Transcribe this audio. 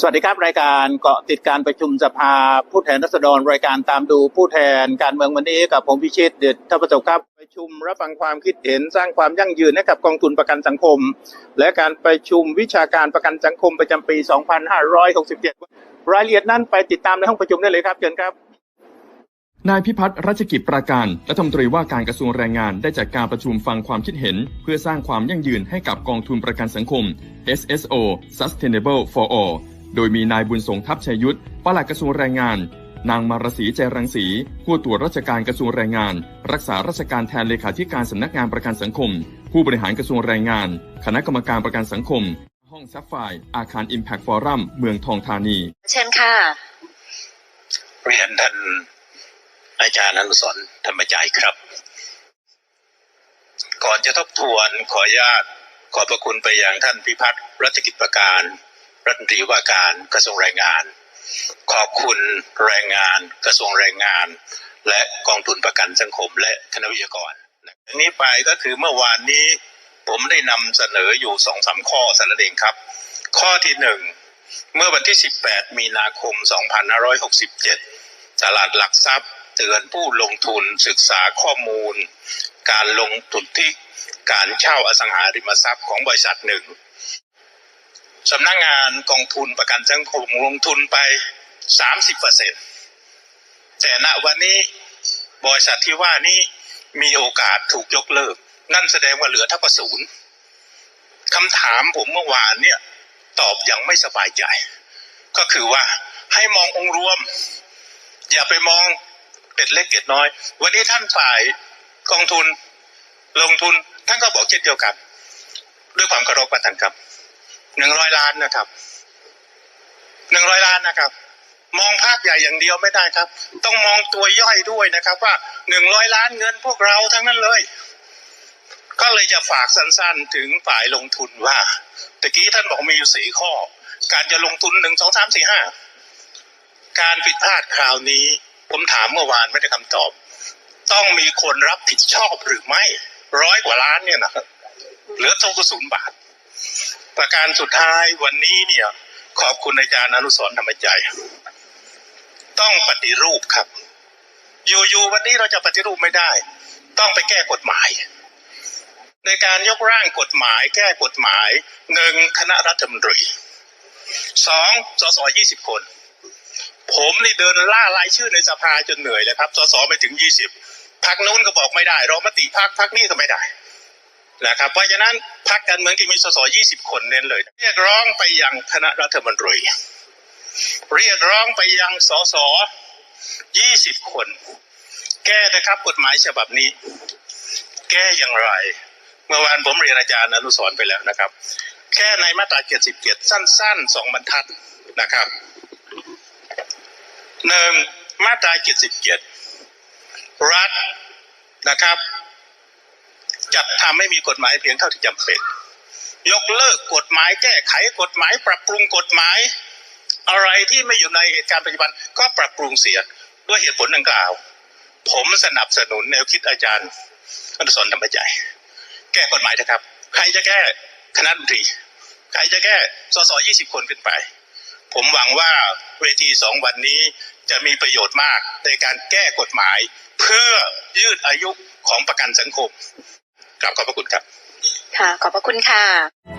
สวัสดีครับ รายการเกาะติดการประชุมสภาผู้แทนราษฎรรายการตามดูผู้แทนการเมืองวันนี้กับผมพิชิตเดชทประสบครับประชุมรับฟังความคิดเห็นสร้างความยั่งยืนให้กับกองทุนประกันสังคม และการประชุมวิชาการประกันสังคมประจำปี 2567 รายละเอียดนั้นไปติดตามในห้องประชุมได้เลยครับเชิญครับนายพิพัฒน์รัชกิจประการรัฐมนตรีว่าการกระทรวงแรงงานได้จัดการประชุมฟังความคิดเห็น เพื่อสร้างความยั่งยืนให้กับกองทุนประกันสังคม SSO Sustainable for All โดยมีนายบุญสงทัพชัยยุทธปลัดกระทรวงแรงงาน นางมารสีใจรังสีผู้ตรวจราชการกระทรวงแรงงาน รักษาราชการแทนเลขาธิการสำนักงานประกันสังคม ผู้บริหารกระทรวงแรงงาน คณะกรรมการประกันสังคม ห้องซัฟไฟอาคาร Impact Forum เมืองทองธานี เชิญค่ะเรียนท่านอาจารย์อนุสรณ์ธรรมใจครับ ก่อนจะทบทวนขออนุญาตขอบพระคุณไปยังท่านพิพัฒน์รัชกิจประการ รัฐมนตรีว่าการกระทรวงแรงงาน ขอบคุณแรงงาน กระทรวงแรงงาน และกองทุนประกันสังคม และคณะวิทยากรนี้ไปก็คือเมื่อวานนี้ผมได้นำเสนออยู่สองสามข้อสารเองครับ ข้อที่หนึ่งเมื่อวันที่ 18 มีนาคม 2567 ตลาดหลักทรัพย์ เตือนผู้ลงทุนศึกษาข้อมูล การลงทุนที่การเช่าอสังหาริมทรัพย์ของบริษัทหนึ่ง สำนักงานกองทุนประกันสังคมลงทุนไป30เปอร์เซ็นแต่ณวันนี้บริษัทที่ว่านี้มีโอกาสถูกยกเลิก นั่นแสดงว่าเหลือเท่ากับศูนย์คำถามผมเมื่อวานเนี่ยตอบอย่างไม่สบายใจ ก็คือว่าให้มององค์รวม อย่าไปมองเป็ดเล็กเก็ดน้อย วันนี้ท่านฝ่ายกองทุนลงทุนท่านก็บอกเช่นเดียวกัน ด้วยความเคารพกันท่านครับ หนึ่งร้อยล้านนะครับหนึ่งร้อยล้านนะครับ มองภาพใหญ่อย่างเดียวไม่ได้ครับ ต้องมองตัวย่อยด้วยนะครับ ว่าหนึ่งร้อยล้านเงินพวกเราทั้งนั้นเลย ก็เลยจะฝากสั้นๆถึงฝ่ายลงทุนว่าตะกี้ท่านบอกมีอยู่สี่ข้อ การจะลงทุนหนึ่งสองสามสี่ห้าการผิดพลาดคราวนี้ ผมถามเมื่อวานไม่ได้คำตอบ ต้องมีคนรับผิดชอบหรือไม่ ร้อยกว่าล้านเนี่ยนะครับเหลือเท่ากับศูนย์บาท ประการสุดท้ายวันนี้เนี่ย ขอบคุณอาจารย์อนุสรธรรมใจ ต้องปฏิรูปครับ อยู่ๆวันนี้เราจะปฏิรูปไม่ได้ ต้องไปแก้กฎหมาย ในการยกร่างกฎหมาย แก้กฎหมายหนึ่งคณะรัฐมนตรีสองสสยี่สิบคน ผมนี่เดินล่ารายชื่อในสภาจนเหนื่อยเลยครับสสไปถึงยี่สิบพักนู้นก็บอกไม่ได้รอมติพักพักนี้ก็ไม่ได้ นะครับเพราะฉะนั้นพักการเมืองที่มีสสยี่สิบคนเน้นเลย เรียกร้องไปยังคณะรัฐมนตรี เรียกร้องไปยังสสยี่สิบคน แก้นะครับกฎหมายฉบับนี้ แก้อย่างไร เมื่อวานผมเรียนอาจารย์อนุสรไปแล้วนะครับ แค่ในมาตราเจ็ดสิบเจ็ดสั้นๆสองบรรทัดนะครับหนึ่งมาตราเจ็ดสิบเจ็ดรัฐนะครับ จัดทำให้มีกฎหมายเพียงเท่าที่จำเป็น ยกเลิกกฎหมายแก้ไขกฎหมาย ปรับปรุงกฎหมาย อะไรที่ไม่อยู่ในเหตุการณ์ปัจจุบันก็ปรับปรุงเสียด้วยเหตุผลดังกล่าว ผมสนับสนุนแนวคิดอาจารย์อนุสรธรรมใจ แก้กฎหมายนะครับ ใครจะแก้คณะมนตรี ใครจะแก้สสยี่สิบคนขึ้นไป ผมหวังว่าเวทีสองวันนี้จะมีประโยชน์มากในการแก้กฎหมาย เพื่อยืดอายุของประกันสังคม กราบขอบพระคุณครับ ค่ะ ขอบพระคุณค่ะ